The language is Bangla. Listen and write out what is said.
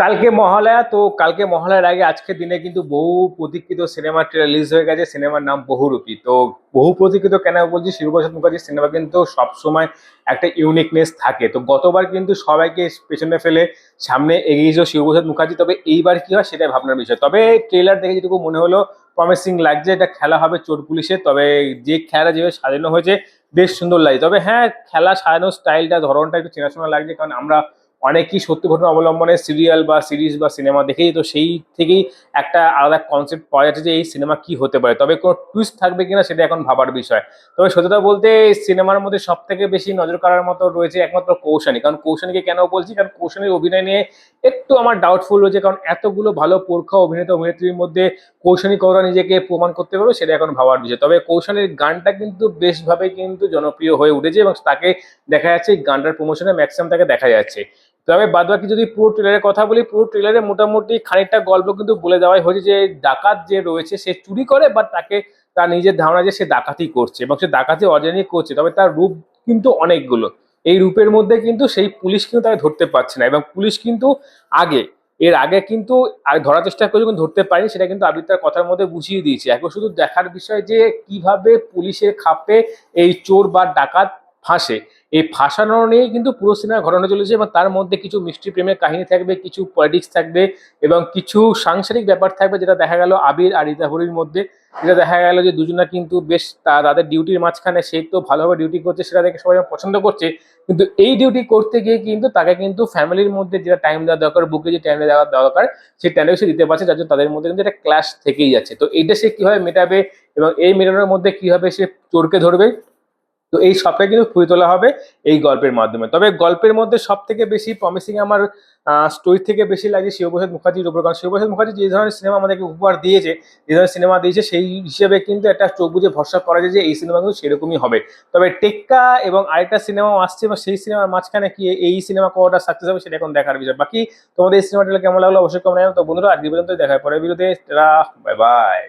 কালকে মহালয়া, তো কালকে মহালয়ার আগে আজকের দিনে কিন্তু বহু প্রতীক্ষিত সিনেমা রিলিজ হয়ে গেছে। সিনেমার নাম বহুরূপী। তো বহু প্রতীক্ষিত কেন বলছি? শিবপ্রসাদ মুখার্জির সিনেমা কিন্তু সবসময় একটা ইউনিকনেস থাকে। তো গতবার কিন্তু সবাইকে পেছনে ফেলে সামনে এগিয়েছিল শিবপ্রসাদ মুখার্জি। তবে এইবার কি হয় সেটাই ভাবনার বিষয়। তবে ট্রেলার দেখে যেটুকু মনে হলো প্রমিসিং লাগছে, এটা খেলা হবে চোর পুলিশে। তবে যে খেলা যেভাবে সাজানো হয়েছে, বেশ সুন্দর লাগছে। তবে হ্যাঁ খেলা সাজানোর স্টাইলটা ধরনটা একটু চেনাশোনা লাগছে। কারণ আমরা অনেকই সত্যি ঘটনা অবলম্বনে সিরিয়াল বা সিরিজ বা সিনেমা দেখেই তো সেই থেকেই একটা আলাদা কনসেপ্ট পাওয়া যাচ্ছে যে এই সিনেমা কি হতে পারে। তবে কোনো টুইস্ট থাকবে কিনা সেটা এখন ভাবার বিষয়। তবে সত্যতা বলতে সিনেমার মধ্যে সব থেকে বেশি নজর কাড়ার মতো রয়েছে একমাত্র কৌশানী। কারণ কৌশানীকে কেন বলছি? কারণ কৌশানীর অভিনয় নিয়ে একটু আমার ডাউটফুল রয়েছে। কারণ এতগুলো ভালো পরীক্ষা অভিনেতা অভিনেত্রীর মধ্যে কৌশানী কৌরা নিজেকে প্রমাণ করতে পারবে সেটা এখন ভাবার বিষয়। তবে কৌশানীর গানটা কিন্তু বেশভাবে কিন্তু জনপ্রিয় হয়ে উঠেছে এবং তাকে দেখা যাচ্ছে গানটার প্রমোশনে ম্যাক্সিমাম তাকে দেখা যাচ্ছে। তবে বাদ বাকি যদি পুরো ট্রেলারের কথা বলি, পুরো ট্রেলারে মোটামুটি খানিকটা গল্প কিন্তু বলে দেওয়াই হয়েছে যে ডাকাত যে রয়েছে সে চুরি করে বাট তাকে তার নিজের ধারণা যে সে ডাকাতি করছে এবং সে ডাকাতি অজানি করছে। তবে তার রূপ কিন্তু অনেকগুলো। এই রূপের মধ্যে কিন্তু সেই পুলিশ কিন্তু তাকে ধরতে পারছে না এবং পুলিশ কিন্তু আগে, এর আগে কিন্তু ধরার চেষ্টা করে যখন ধরতে পারেনি, সেটা কিন্তু আবির তার কথার মধ্যে বুঝিয়ে দিয়েছে। এখন শুধু দেখার বিষয় যে কীভাবে পুলিশের খাপে এই চোর বা ডাকাত ফাঁসে। এই ফাঁসানো নিয়েই কিন্তু পুরো সিনেমা ঘটনা চলেছে এবং তার মধ্যে কিছু মিষ্টি প্রেমের কাহিনী থাকবে, কিছু পলিটিক্স থাকবে এবং কিছু সাংসারিক ব্যাপার থাকবে যেটা দেখা গেল আবির আর রীতাভরির মধ্যে। যেটা দেখা গেল যে দুজনা কিন্তু বেশ তাদের ডিউটির মাঝখানে সে তো ভালোভাবে ডিউটি করছে সেটা দেখে সবাই পছন্দ করছে। কিন্তু এই ডিউটি করতে গিয়ে কিন্তু তাকে কিন্তু ফ্যামিলির মধ্যে যেটা টাইম দেওয়া দরকার, বুকে যে টাইম দেওয়া দরকার সেই টাইমটা সে দিতে পারছে যার জন্য তাদের মধ্যে কিন্তু একটা ক্লাস থেকেই যাচ্ছে। তো এইটা সে কীভাবে মেটাবে এবং এই মেটানোর মধ্যে কীভাবে সে চোরকে ধরবে তো এই সবটাই কিন্তু ফুটে তোলা হবে এই গল্পের মাধ্যমে। তবে গল্পের মধ্যে সব থেকে বেশি প্রমিসিং আমার স্টোরি থেকে বেশি লাগে শিবপ্রসাদ মুখার্জির উপর কারণ। শিবপ্রসাদ মুখার্জি যে ধরনের সিনেমা আমাদেরকে উপহার দিয়েছে, যে ধরনের সিনেমা দিয়েছে, সেই হিসেবে কিন্তু একটা চোখ বুঝে ভরসা করা যায় যে এই সিনেমা কিন্তু সেরকমই হবে। তবে টেক্কা এবং আরেকটা সিনেমাও আসছে এবং সেই সিনেমার মাঝখানে কি এই সিনেমা কতটা সাকসেস হবে সেটা এখন দেখার বিষয়। বাকি তোমাদের এই সিনেমাটা কেমন লাগল অবশ্যই কমেন্ট তো বন্ধুরা আজকে পর্যন্ত দেখা হয় পরের ভিডিওতে বাই বাই